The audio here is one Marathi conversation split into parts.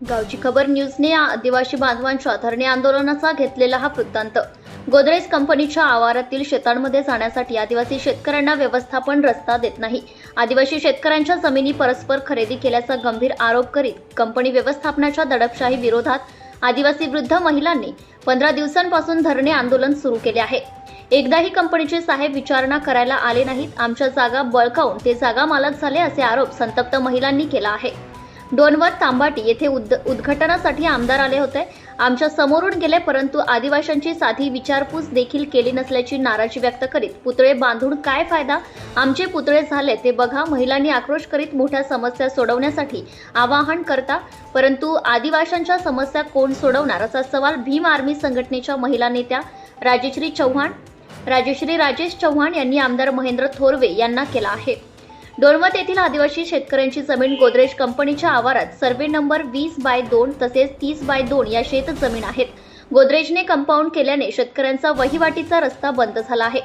गावची खबर न्यूजने आदिवासी बांधवांच्या धरणे आंदोलनाचा घेतलेला हा वृत्तांत. गोदरेज कंपनीच्या आवारातील शेतांमध्ये जाण्यासाठी आदिवासी शेतकऱ्यांना व्यवस्थापन रस्ता देत नाही. आदिवासी शेतकऱ्यांच्या जमिनी परस्पर खरेदी केल्याचा गंभीर आरोप करीत कंपनी व्यवस्थापनाच्या दडपशाही विरोधात आदिवासी वृद्ध महिलांनी पंधरा दिवसांपासून धरणे आंदोलन सुरू केले आहे. एकदाही कंपनीचे साहेब विचारणा करायला आले नाहीत. आमच्या जागा बळकावून ते जागा मालक झाले असे आरोप संतप्त महिलांनी केला आहे. डोनवर तांबाटी येथे उद उद्घाटनासाठी आमदार आले होते. आमच्या समोरून गेले परंतु आदिवाशांची साधी विचारपूस देखील केली नसल्याची नाराजी व्यक्त करीत पुतळे बांधून काय फायदा? आमचे पुतळे झाले ते बघा महिलांनी आक्रोश करीत मोठ्या समस्या सोडवण्यासाठी आवाहन करता. परंतु आदिवाशांच्या समस्या कोण सोडवणार असा सवाल भीम आर्मी संघटनेच्या महिला नेत्या राजेश्री चव्हाण राजेश्री राजेश चव्हाण यांनी आमदार महेंद्र थोरवे यांना केला आहे. दोनवत येथील आदिवासी शेतकऱ्यांची जमीन गोदरेज कंपनीच्या आवारात सर्वे नंबर वीस बाय दोन तसेच तीस बाय दोन या शेत जमीन आहेत. गोदरेजने कंपाऊंड केल्याने शेतकऱ्यांचा वहिवाटीचा रस्ता बंद झाला आहे.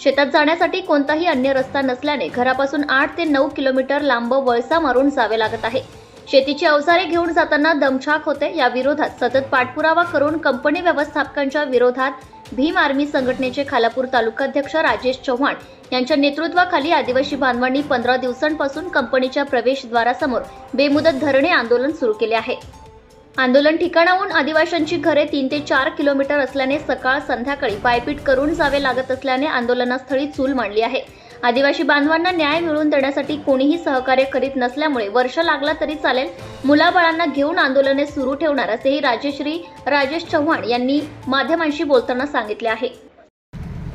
शेतात जाण्यासाठी कोणताही अन्य रस्ता नसल्याने घरापासून आठ ते नऊ किलोमीटर लांब वळसा मारून जावे लागत आहे. शेतीची अवजारे घेऊन जाताना दमछाक होते. या विरोधात सतत पाठपुरावा करून कंपनी व्यवस्थापकांच्या विरोधात भीम आर्मी संघटनेचे खालापूर तालुकाध्यक्ष राजेश चव्हाण यांच्या नेतृत्वाखाली आदिवासी बांधवांनी पंधरा दिवसांपासून कंपनीच्या प्रवेशद्वारासमोर बेमुदत धरणे आंदोलन सुरू केले आहे. आंदोलन ठिकाणाहून आदिवाशांची घरे तीन ते चार किलोमीटर असल्याने सकाळ संध्याकाळी पायपीट करून जावे लागत असल्याने आंदोलनास्थळी चूल मांडली आहे. आदिवासी बांधवांना न्याय मिळवून देण्यासाठी कोणीही सहकार्य करीत नसल्यामुळे वर्ष लागला तरी चालेल मुलाबाळांना घेऊन आंदोलने सुरू ठेवणार असेही राजेश्री राजेश चव्हाण यांनी माध्यमांशी बोलताना सांगितले आहे.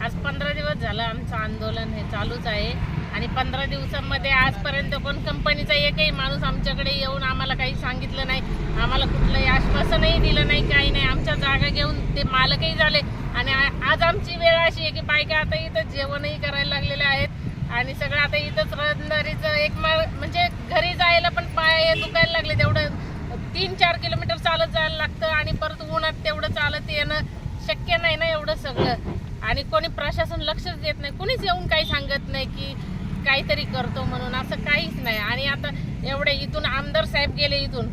आज पंधरा दिवस झालं आमचं आंदोलन हे चालूच आहे आणि पंधरा दिवसांमध्ये आजपर्यंत कोण कंपनीचा एकही माणूस आमच्याकडे येऊन आम्हाला काही सांगितलं नाही आम्हाला कुठलंही आश्वासनही दिलं नाही काही नाही. ते मालकही झाले. आणि आज आमची वेळ अशी आहे की बायका आता इथं जेवणही करायला लागलेल्या आहेत. आणि सगळं आता इथंच रहदारीचं एक माळ म्हणजे घरी जायला पण पाय दुखायला लागले तेवढं तीन चार किलोमीटर चालत जायला लागतं आणि परत उन्हात तेवढं चालत येणं शक्य नाही ना एवढं सगळं. आणि कोणी प्रशासन लक्षच देत नाही. कोणीच येऊन काही सांगत नाही की काहीतरी करतो म्हणून. असं काहीच नाही. आणि आता एवढे इथून आमदार साहेब गेले इथून.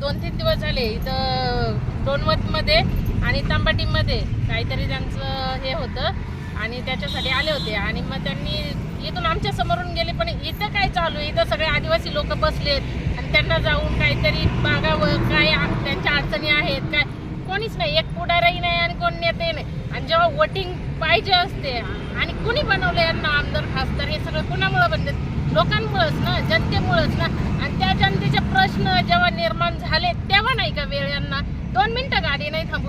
दोन तीन दिवस झाले. इथं दोनवतमध्ये आणि तांबाटीमध्ये काहीतरी त्यांचं हे होतं आणि त्याच्यासाठी आले होते. आणि मग त्यांनी इथून आमच्या समोरून गेले पण इथं काय चालू आहे? इथं सगळे आदिवासी लोक बसलेत आणि त्यांना जाऊन काहीतरी बागावर काय त्यांच्या अडचणी आहेत? काय? कोणीच नाही. एक पुढारही नाही आणि कोण नेते नाही. आणि जेव्हा वोटिंग पाहिजे असते आणि कुणी बनवलं यांना आमदार खासदार हे सगळं कुणामुळं बनले? लोकांमुळंच ना? जनतेमुळंच ना? आणि त्या जनतेचे प्रश्न जेव्हा निर्माण झाले तेव्हा नाही का वेळ यांना? दोन मिनिटं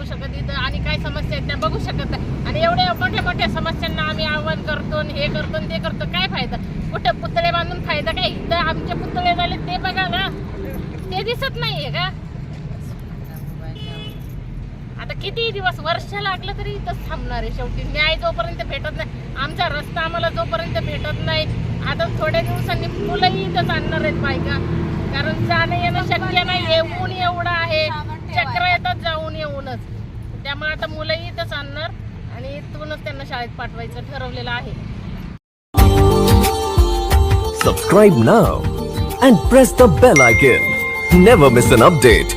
गाडी शकत इथं आणि काय समस्या आहेत त्या बघू शकत नाही. आणि एवढ्या मोठ्या मोठ्या समस्यांना आम्ही आव्हान करतो आणि हे करतो आणि ते करतो. काय फायदा? कुठं पुतळे बांधून फायदा काय? इथं आमचे पुतळे झाले ते बघा ना. ते दिसत नाहीये का? आता किती दिवस वर्ष लागलं तरी इथंच थांबणार आहे शेवटी. न्याय जोपर्यंत भेटत नाही आमचा रस्ता आम्हाला जोपर्यंत भेटत नाही आता थोड्या दिवसांनी मुलंही इथंच आणणार आहेत बायका. कारण जाणं येणं शक्य नाही ऊन एवढं आहे. त्यामुळे आता मुलंही इथंच आणणार आणि इथूनच त्यांना शाळेत पाठवायचं ठरवलेलं आहे. सबस्क्राईब ना and press the bell I game never miss an update